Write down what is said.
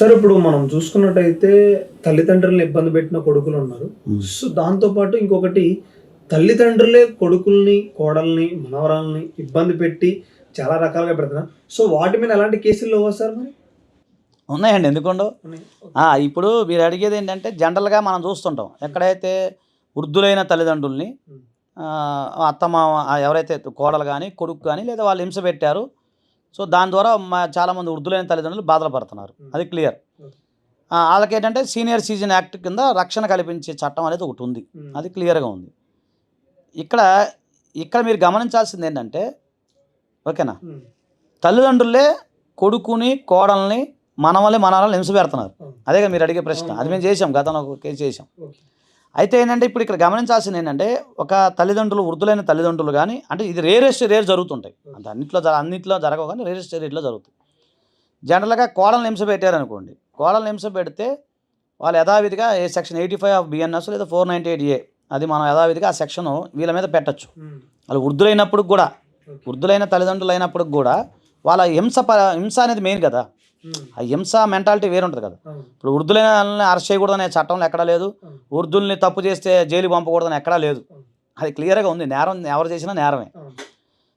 Sir ఇప్పుడు మనం చూసుకున్నట్టయితే తల్లిదండ్రులను ఇబ్బంది పెట్టిన కొడుకులు ఉన్నారు. సో దాంతో పాటు ఇంకొకటి తల్లిదండ్రులే కొడుకుల్ని కోడల్ని మనవరాల్ని ఇబ్బంది పెట్టి చాలా రకాలుగా పెడుతున్నారు. సో వాటి మీద ఎలాంటి కేసులు లేవా సార్ మరి? ఉన్నాయండి. ఎందుకుండవు ఇప్పుడు మీరు అడిగేది ఏంటంటే జనరల్గా మనం చూస్తుంటాం. ఎక్కడైతే వృద్ధులైన తల్లిదండ్రుల్ని అత్తమామ ఎవరైతే కోడలు కానీ కొడుకు కానీ లేదా వాళ్ళు హింస పెట్టారు సో దాని ద్వారా మా చాలామంది వృద్ధులైన తల్లిదండ్రులు బాధలు పడుతున్నారు. అది క్లియర్. వాళ్ళకి ఏంటంటే సీనియర్ సిటిజన్ యాక్ట్ కింద రక్షణ కల్పించే చట్టం అనేది ఒకటి ఉంది. అది క్లియర్గా ఉంది ఇక్కడ ఇక్కడ మీరు గమనించాల్సింది ఏంటంటే ఓకేనా. తల్లిదండ్రులే కొడుకుని కోడల్ని మనవల్ని మనవల్ని హింస పెడుతున్నారు అవును. అదే కదా మీరు అడిగే ప్రశ్న. అది మేము చేసాం గతంలో ఒక కేసు చేసాం. అయితే ఏంటంటే ఇప్పుడు ఇక్కడ గమనించాల్సింది ఏంటంటే ఒక తల్లిదండ్రులు వృద్ధులైన తల్లిదండ్రులు కానీ అంటే ఇది రేరెస్ట్ రేర్ జరుగుతుంటాయి అంటే అన్నింటిలో అన్నింటిలో జరగవు కానీ రేరెస్ట్ రేట్లో జరుగుతాయి జనరల్గా కోడల్ని హింస పెట్టారనుకోండి కోడల్ని హింస పెడితే వాళ్ళు యథావిధిగా ఏ section eighty five of BNS లేదా ఫోర్ నైంటీ ఎయిట్ ఏ అది మనం యథావిధిగా ఆ సెక్షన్ వీళ్ళ మీద పెట్టచ్చు. వాళ్ళు వృద్ధులైనప్పుడు కూడా. వృద్ధులైన తల్లిదండ్రులు అయినప్పుడు కూడా వాళ్ళ హింస ప హింస అనేది మెయిన్ కదా. ఆ హింస మెంటాలిటీ వేరుంటుంది కదా. ఇప్పుడు వృద్ధులైన అరెస్ట్ చేయకూడదనే చట్టంలో ఎక్కడా లేదు. వృద్ధుల్ని తప్పు చేస్తే జైలు పంపకూడదని ఎక్కడా లేదు. అది క్లియర్గా ఉంది నేరం ఎవరు చేసినా నేరమే.